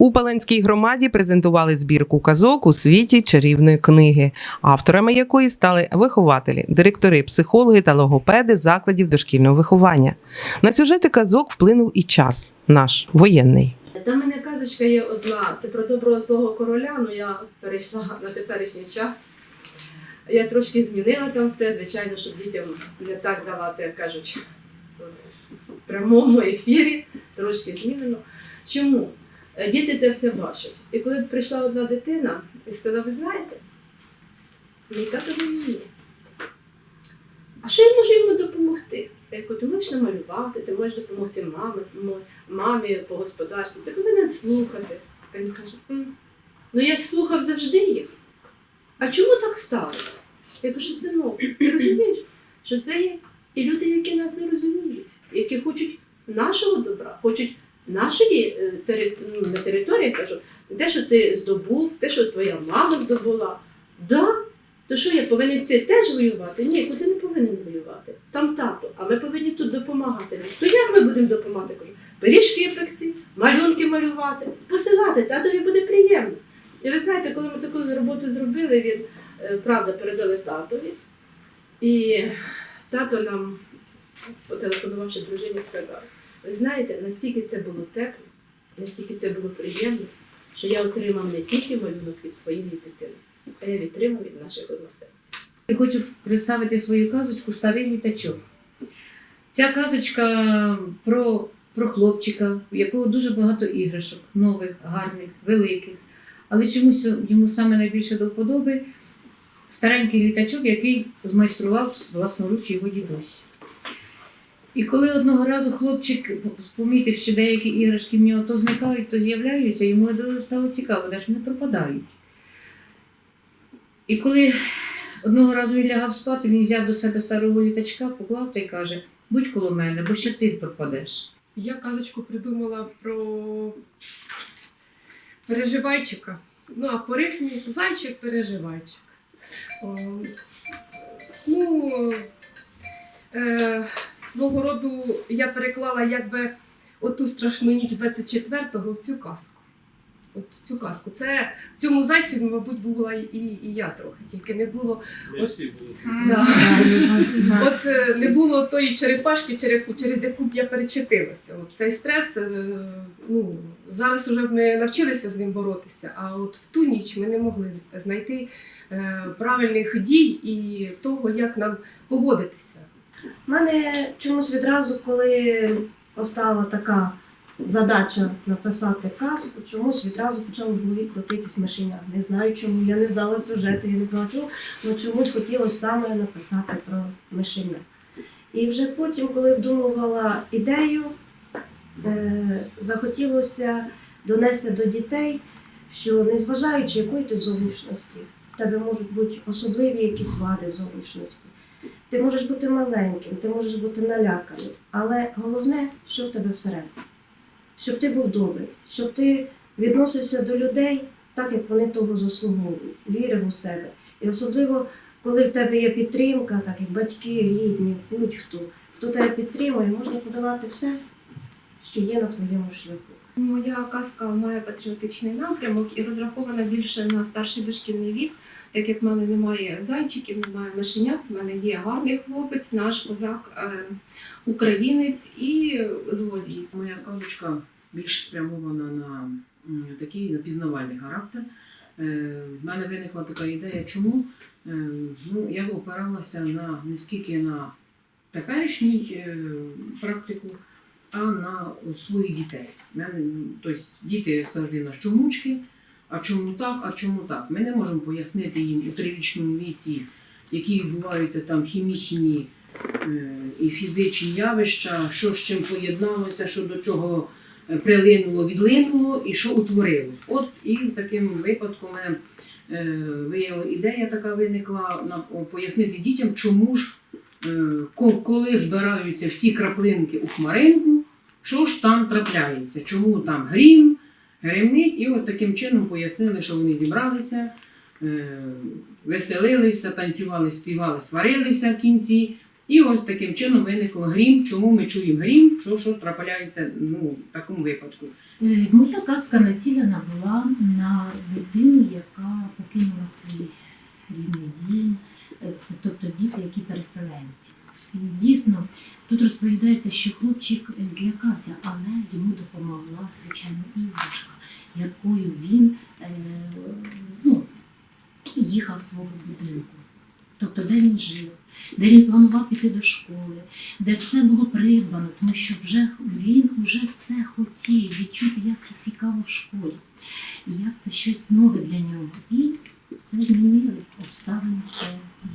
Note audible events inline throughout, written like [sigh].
У Паленській громаді презентували збірку казок у світі чарівної книги, авторами якої стали вихователі, директори, психологи та логопеди закладів дошкільного виховання. На сюжети казок вплинув і час наш воєнний. Та мене казочка є одна. Це про доброго злого короля. Ну я перейшла на теперішній час. Я трошки змінила там все, звичайно, щоб дітям не так давати, як кажуть, в прямому ефірі. Трошки змінено. Чому? Е, Діти це все бачать. І коли прийшла одна дитина і сказала, ви знаєте, мій тато не. А що я можу йому допомогти? Я кажу, ти можеш намалювати, ти можеш допомогти мамі, мамі по господарству, ти повинен слухати. А Він каже, «М, ну я ж слухав завжди їх. А чому так сталося? Я кажу, синок, ти розумієш, що це є і люди, які нас не розуміють, які хочуть нашого добра, хочуть нашої е, тери... ну, не території, кажу, те, що ти здобув, те, що твоя мама здобула. Да, то що я повинен ти теж воювати? Ні, ти не повинен воювати. Там тато, а ми повинні тут допомагати. То як ми будемо допомагати? Кажу, пиріжки пекти, малюнки малювати, посилати, татові буде приємно. І ви знаєте, коли ми таку роботу зробили, він е, правда передали татові. І тато нам, потелефонувавши дружині, сказав: ви знаєте, наскільки це було тепло, наскільки це було приємно, що я отримав не тільки малюнок від своєї дитини, а я відтримав від наших односельців. Я хочу представити свою казочку Старий літачок. Ця казочка про, про хлопчика, у якого дуже багато іграшок, нових, гарних, великих. Але чомусь йому саме найбільше до вподоби старенький літачок, який змайстрував власноруч його дідусь. І коли одного разу хлопчик помітив, що деякі іграшки в нього то зникають, то з'являються, йому стало цікаво, де ж вони пропадають. І коли Одного разу він лягав спати, він взяв до себе старого літачка, поклав та й каже: будь коло мене, бо ще ти пропадеш. Я казочку придумала про переживайчика. Ну, а по рифмі зайчик переживайчик. О, ну, е, свого роду я переклала якби оту страшну ніч 24-го в цю казку. От в цю казку. Це в цьому зайці, мабуть, була і, і я трохи, тільки не було Ми всі були. Да. [laughs] От е, не було тої черепашки, через яку б я перечепилася. От цей стрес, е, ну, зараз вже ми навчилися з ним боротися, а от в ту ніч ми не могли знайти е, правильних дій і того, як нам поводитися. У мене чомусь відразу, коли постала така задача написати казку, чомусь відразу почало в голові крутитись мишеня. Не знаю чому, я не знала сюжету, я не знала чому, але чомусь хотілося саме написати про мишеня. І вже потім, коли вдумувала ідею, е, захотілося донести до дітей, що незважаючи якої ти зовнішності, в тебе можуть бути особливі якісь вади зовнішності. Ти можеш бути маленьким, ти можеш бути наляканим, але головне, що в тебе всередині. Щоб ти був добрий, щоб ти відносився до людей так, як вони того заслуговують, вірив у себе. І особливо, коли в тебе є підтримка, так як батьки, рідні, будь-хто, хто тебе підтримує, можна подолати все, що є на твоєму шляху. Моя казка має патріотичний напрямок і розрахована більше на старший дошкільний вік, так як в мене немає зайчиків, немає мишенят, в мене є гарний хлопець, наш козак, е, українець і злодій. Моя казочка більш спрямована на такий на пізнавальний характер. Е, В мене виникла така ідея, чому Е, ну, я опиралася на не скільки на теперішній практику, а на своїх дітей. Тобто, діти завжди на чомучки, а чому так, а чому так. Ми не можемо пояснити їм у трирічному віці, які відбуваються там хімічні е, і фізичні явища, що з чим поєдналося, що до чого е, прилинуло, відлинуло і що утворилось. От і в таким випадку мене виявила ідея така виникла на пояснити дітям, чому ж е, коли збираються всі краплинки у хмаринку, що ж там трапляється, чому там грім, гримить, і от таким чином пояснили, що вони зібралися, е, веселилися, танцювали, співали, сварилися в кінці. І ось таким чином виникло грім. Чому ми чуємо грім? Що, що трапляється ну, в такому випадку? Е, Моя казка націлена була на дитину, яка покинула свій рідний дім, Е, це тобто діти, які переселенці. І дійсно тут розповідається, що хлопчик злякався, але йому допомогла звичайно іграшка, якою він е, ну, їхав з свого будинку. Тобто, де він жив, де він планував піти до школи, де все було придбано, тому що вже він вже це хотів відчути, як це цікаво в школі, як це щось нове для нього. І все змінили. Обставини це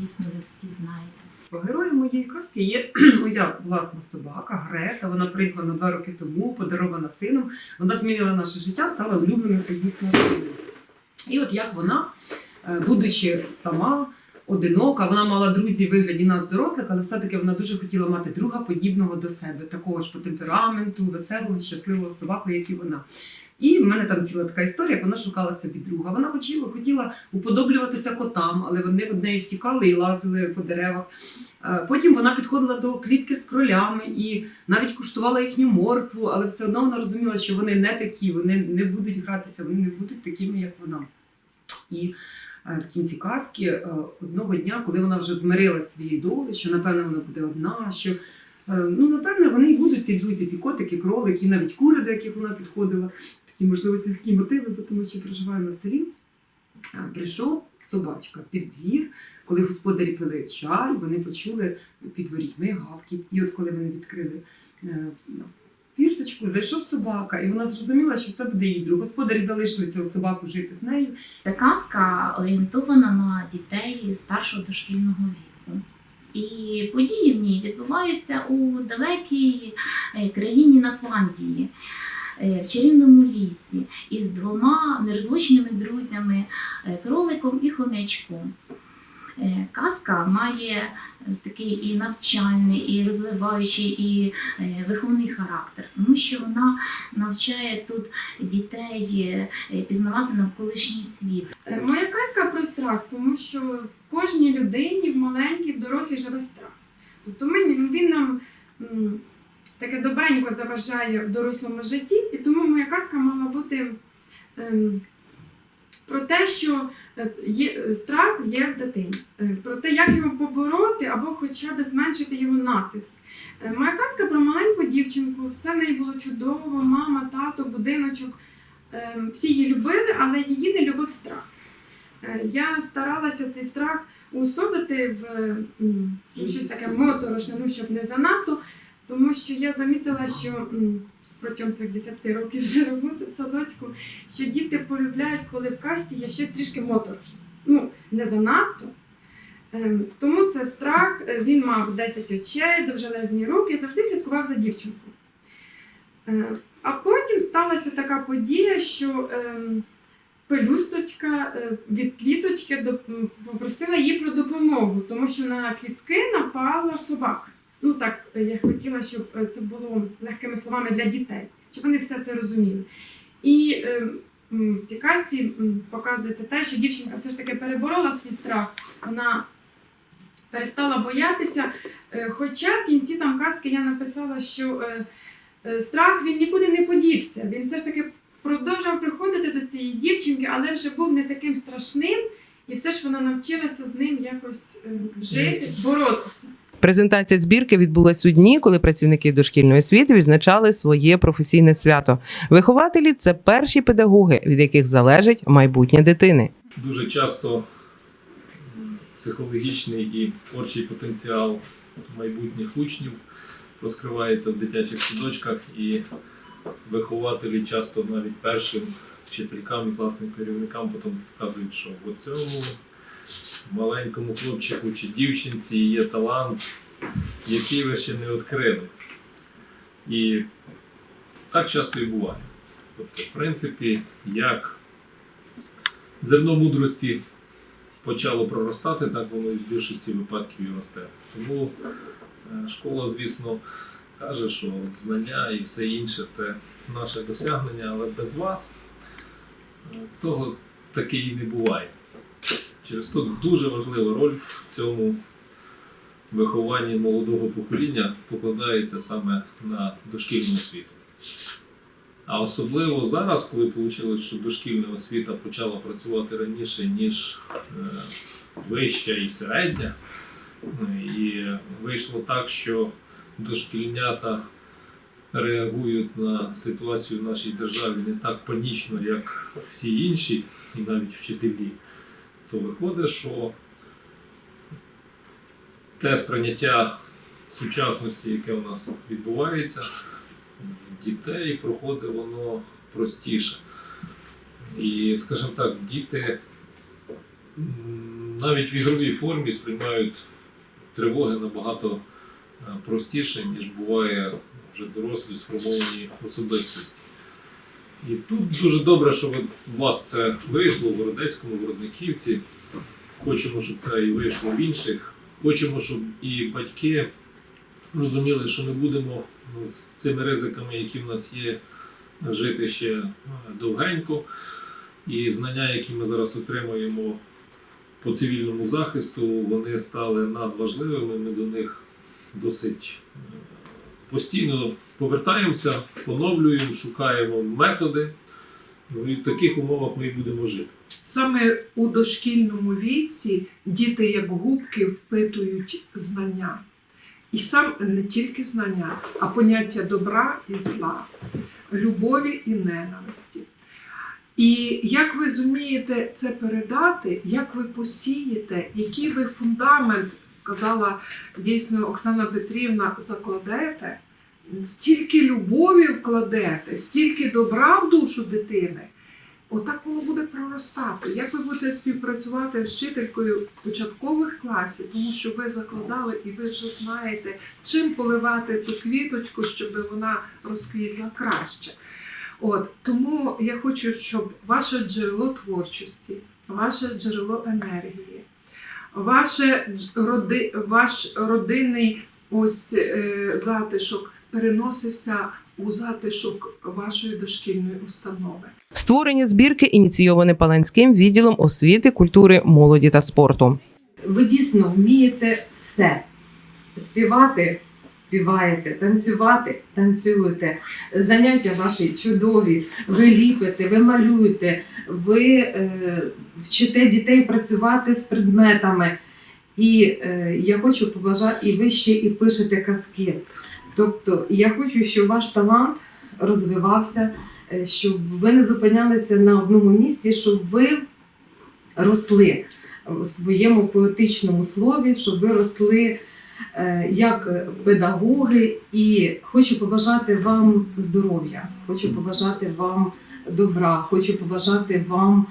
дійсно ви всі знаєте. Героєм моєї казки є [clears throat] моя власна собака Грета. Вона приїхала на два роки тому, подарована сином. Вона змінила наше життя, стала улюбленицею дійсно. І от як вона, е, будучи сама, одинока, вона мала друзів в вигляді нас дорослих, але все-таки вона дуже хотіла мати друга подібного до себе, такого ж по темпераменту, веселого, щасливого собаку, як і вона. І в мене там ціла така історія, вона шукала собі друга. Вона хотіла, хотіла уподоблюватися котам, але вони від неї втікали і лазили по деревах. Е, Потім вона підходила до клітки з кролями і навіть куштувала їхню моркву, але все одно вона розуміла, що вони не такі, вони не будуть гратися, вони не будуть такими, як вона. І е, в кінці казки е, одного дня, коли вона вже змирилася своєю долею, що напевно вона буде одна, що ну напевно вони і будуть ті друзі, ті котики, кролики, навіть кури, до яких вона підходила, такі можливо сільські мотиви, бо тому що проживаємо в селі. Е, Прийшов собачка під двір, коли господарі пили чай, вони почули під ворітьми гавкіт. І от коли вони відкрили е, фірточку, зайшов собака, і вона зрозуміла, що це буде її друг. Господарі залишили цього собаку жити з нею. Ця казка орієнтована на дітей старшого дошкільного віку. І події в ній відбуваються у далекій е, країні Нафландії, е, в чарівному лісі, із двома нерозлучними друзями е, кроликом і хомячком. Е, Казка має такий і навчальний, і розвиваючий, і е, виховний характер, тому що вона навчає тут дітей е, пізнавати навколишній світ. Моя казка про страх, тому що в кожній людині, в маленькій, в дорослій живе страх. Тобто він, він нам таке добренько заважає в дорослому житті, і тому моя казка мала бути ем, про те, що е, є, е, страх є в дитині, Е, про те, як його побороти або хоча б зменшити його натиск. Моя казка про маленьку дівчинку, все в неї було чудово, мама, тато, будиночок. Всі її любили, але її не любив страх. Я старалася цей страх уособити в ну, щось таке моторошне, ну щоб не занадто, тому що я замітила, що протягом своїх 10 років вже роботи в садочку, що діти полюбляють, коли в касті є щось трішки моторошне. Ну, не занадто. Ем, Тому це страх, Е, він мав 10 очей, довжелезні руки, завжди слідкував за дівчинкою. Е, А потім сталася така подія, що ем, пелюсточка е, від квіточки попросила її про допомогу, тому що на квітки напала собака. Ну так, е, я хотіла, щоб е, це було легкими словами для дітей, щоб вони все це розуміли. І ем, в цій казці показується те, що дівчинка все ж таки переборола свій страх. Вона перестала боятися. Е, Хоча в кінці там казки я написала, що е, е, страх він нікуди не подівся. Він все ж таки продовжував приходити до цієї дівчинки, але вже був не таким страшним, і все ж вона навчилася з ним якось е, жити, боротися. Презентація збірки відбулась у дні, коли працівники дошкільної освіти відзначали своє професійне свято. Вихователі це перші педагоги, від яких залежить майбутнє дитини. дуже часто психологічний і творчий потенціал майбутніх учнів розкривається в дитячих садочках, і вихователі часто навіть першим вчителькам і класним керівникам потім кажуть, що в цьому маленькому хлопчику чи дівчинці є талант, який ви ще не відкрили. І так часто і буває. Тобто, в принципі, як зерно мудрості почало проростати, так воно і в більшості випадків і росте. Тому е, школа, звісно, каже, що знання і все інше це наше досягнення, але без вас е, того таки і не буває. Через то дуже важлива роль в цьому вихованні молодого покоління покладається саме на дошкільну освіту. А особливо зараз, коли вийшло, що дошкільна освіта почала працювати раніше, ніж е, вища і середня. І вийшло так, що дошкільнята реагують на ситуацію в нашій державі не так панічно, як всі інші, і навіть вчителі, то виходить, що те сприйняття сучасності, яке у нас відбувається, в дітей проходить воно простіше. І, скажімо так, діти навіть в ігровій формі сприймають тривоги набагато е, простіше, ніж буває вже дорослі сформовані особистості. І тут дуже добре, що ви- у вас це вийшло в Городецькому, в Городниківці. Хочемо, щоб це і вийшло в інших. Хочемо, щоб і батьки розуміли, що ми будемо ну, з цими ризиками, які в нас є, жити ще е, довгенько. І знання, які ми зараз отримуємо по цивільному захисту, вони стали надважливими. Ми до них досить е, постійно повертаємося, поновлюємо, шукаємо методи. Ну і в таких умовах ми і будемо жити. Саме у дошкільному віці діти як губки впитують знання. І сам не тільки знання, а поняття добра і зла, любові і ненависті. І як ви зумієте це передати, як ви посієте, який ви фундамент, сказала дійсно Оксана Петрівна, закладете, стільки любові вкладете, стільки добра в душу дитини, Отак воно буде проростати. Як ви будете співпрацювати з вчителькою початкових класів, тому що ви закладали і ви вже знаєте, чим поливати ту квіточку, щоб вона розквітла краще. От тому я хочу, щоб ваше джерело творчості, ваше джерело енергії, ваше роди, ваш родинний ось е, затишок переносився у затишок вашої дошкільної установи. Створення збірки ініційоване Паланським відділом освіти, культури, молоді та спорту. ви дійсно вмієте все. Співати, співаєте, танцювати, танцюєте. Заняття ваші чудові. Ви ліпите, ви малюєте, ви е, вчите дітей працювати з предметами. І е, я хочу побажати, і ви ще і пишете казки. Тобто я хочу, щоб ваш талант розвивався, е, щоб ви не зупинялися на одному місці, щоб ви росли в своєму поетичному слові, щоб ви росли е, як педагоги. І хочу побажати вам здоров'я, хочу побажати вам добра, хочу побажати вам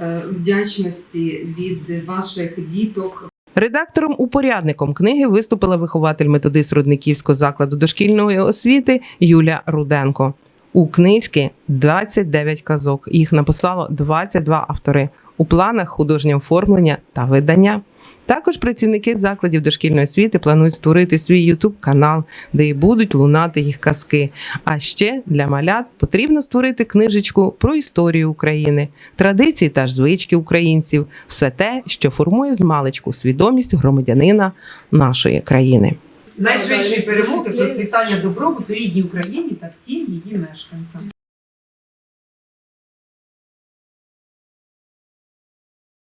е, вдячності від ваших діток, Редактором-упорядником книги виступила вихователь методист Рудниківського закладу дошкільної освіти Юля Руденко. У книжці 29 казок. Їх написало 22 автори. У планах художнє оформлення та видання. Також працівники закладів дошкільної освіти планують створити свій ютуб канал, де і будуть лунати їх казки. А ще для малят потрібно створити книжечку про історію України, традиції та ж звички українців, все те, що формує змалечку свідомість громадянина нашої країни. Найшвидшої перемоги процвітання добробуту рідній Україні та всім її мешканцям.